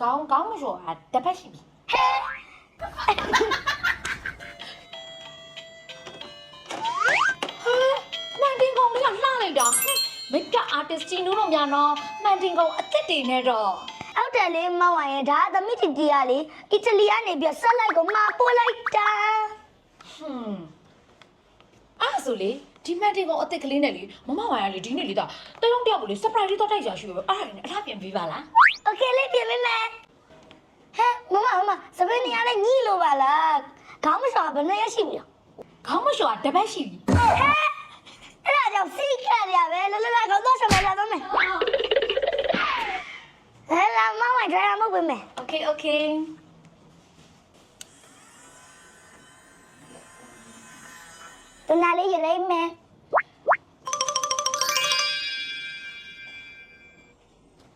ခေါင်းခေါင်းမလျှော်တာတစ်ဖက်ရှိပြီမှန်တင်ကုန်လေးကလှလိုက်တာမိတ်ကအာတစ်စတီနိုးတော့များနော်မှန်တင်ကုန်အစ်စ်တွေနဲ့တော့အောက်တယ်လေးမဝိုင်ရဲ့ဒါသမီးတီတီကလေအီတလီကနေပြီးဆက်လိုက်ကိုမှာပို့လိုက်တာဟွန်းအဲ့ ဆိုလေဒီမှန်တင်ကုန်အစ်စ်ကလေးနဲ့လေမမဝိုင်ကလေဒီနေ့လေတော့တရုံတယောက်ကိုလေ surprise လေးတော့တိုက်ကြရှိပဲအဲ့ဒါနဲ့အထားပြန်ပေးပါလား โอเคလေးပြင်ပေးမယ်ဟဲ့မမမမစပင်းနေရလဲညီလို့ပါလားခေါင်းမလျှော်ဘယ်နဲ့ရရှိပြီ ခေါင်းမလျှော်တာတစ်ပတ်ရှိပြီ ဟဲ့အဲ့ဒါကြောင့်စီးခက်ရပဲလလလခေါင်းတော့ရှော်မယ်လာတော့မယ်ဟဲ့လာမဝိုင်ဒရိုင်မဟုတ်ပဲမယ် โอ Tonali geleyim mi?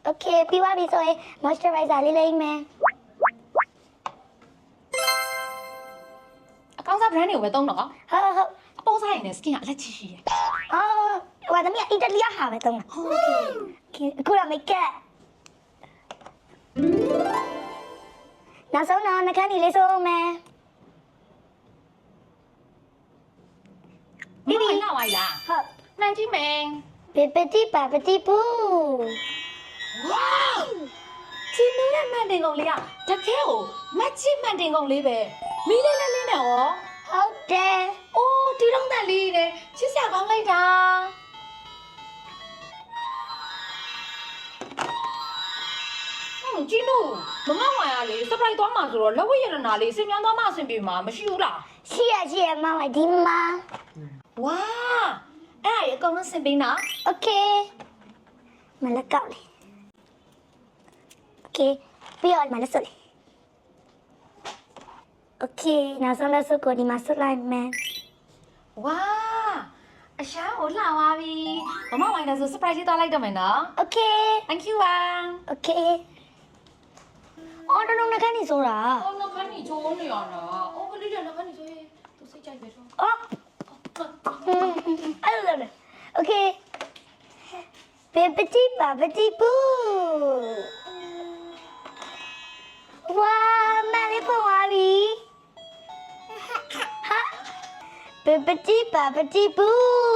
Okay, P Y B S O A moisturizer geleyim mi? အကောင်းစား brand တွေကိုပဲသုံးတော့ Ha ha ha. အပေါင်းစားရင်လည်း skin ကအလက်ချီရှိရယ် Oh, wa dami Italia ha be tong. ဟုတ်ကဲ့ Okay, kura makeup. နောက်ဆုံးတော့နှာခမ်းကြီးလေးစိုးအောင်မယ် ပြီးပြီလာဝိုင်လားဟုတ်မှန်ကြည့်မယ်ပပတိပါပတိပူဝေါချင်းနေတဲ့မှန်တင်ကုန်လေးကတကယ်ကိုမတ်ချစ်မှန်တင်ကုန်လေးပဲမီးလေးလေးလေးနဲ့ရောဟုတ်တယ်အိုးဒီတော့တန်လေးနဲ့ချစ်စရာကောင်းလိုက်တာဟွန်းကျင်းတို့မမဝိုင်ကလေ surprise သွားမှာဆိုတော့လက်ဝဲရတနာလေးစင်မြန်းသွားမှအဆင်ပြေမှာမရှိဘူးလားရှိရရှိရမမဒီမှာ ဝါအဲ့ဒါရေအကုန်လုံးစင်ပေးနော် โอเคမလကောက်လေโอเคပြီးတော့မလဆုပ်လေโอเคနောက်ဆုံးလက်ဆုပ်ကိုဒီမှာဆုပ်လိုက်မယ် ဝါအရှားကိုလှသွားပြီမမဝိုင်လည်းဆို surprise လေးသွားလိုက်တော့မယ်နော် โอเค thank you ပါ โอเคအော်တော့နှခမ်းကြီးဆိုတာ အော်နှခမ်းကြီးချိုးနေရတာအော်ကလေးကနှခမ်းကြီးချိုးသူစိတ်ကြိုက်ပဲတော့ အော်အဲ့ Okay. Bibbity bobbity boo. Wow, Mary Ferrari. Bibbity bobbity boo.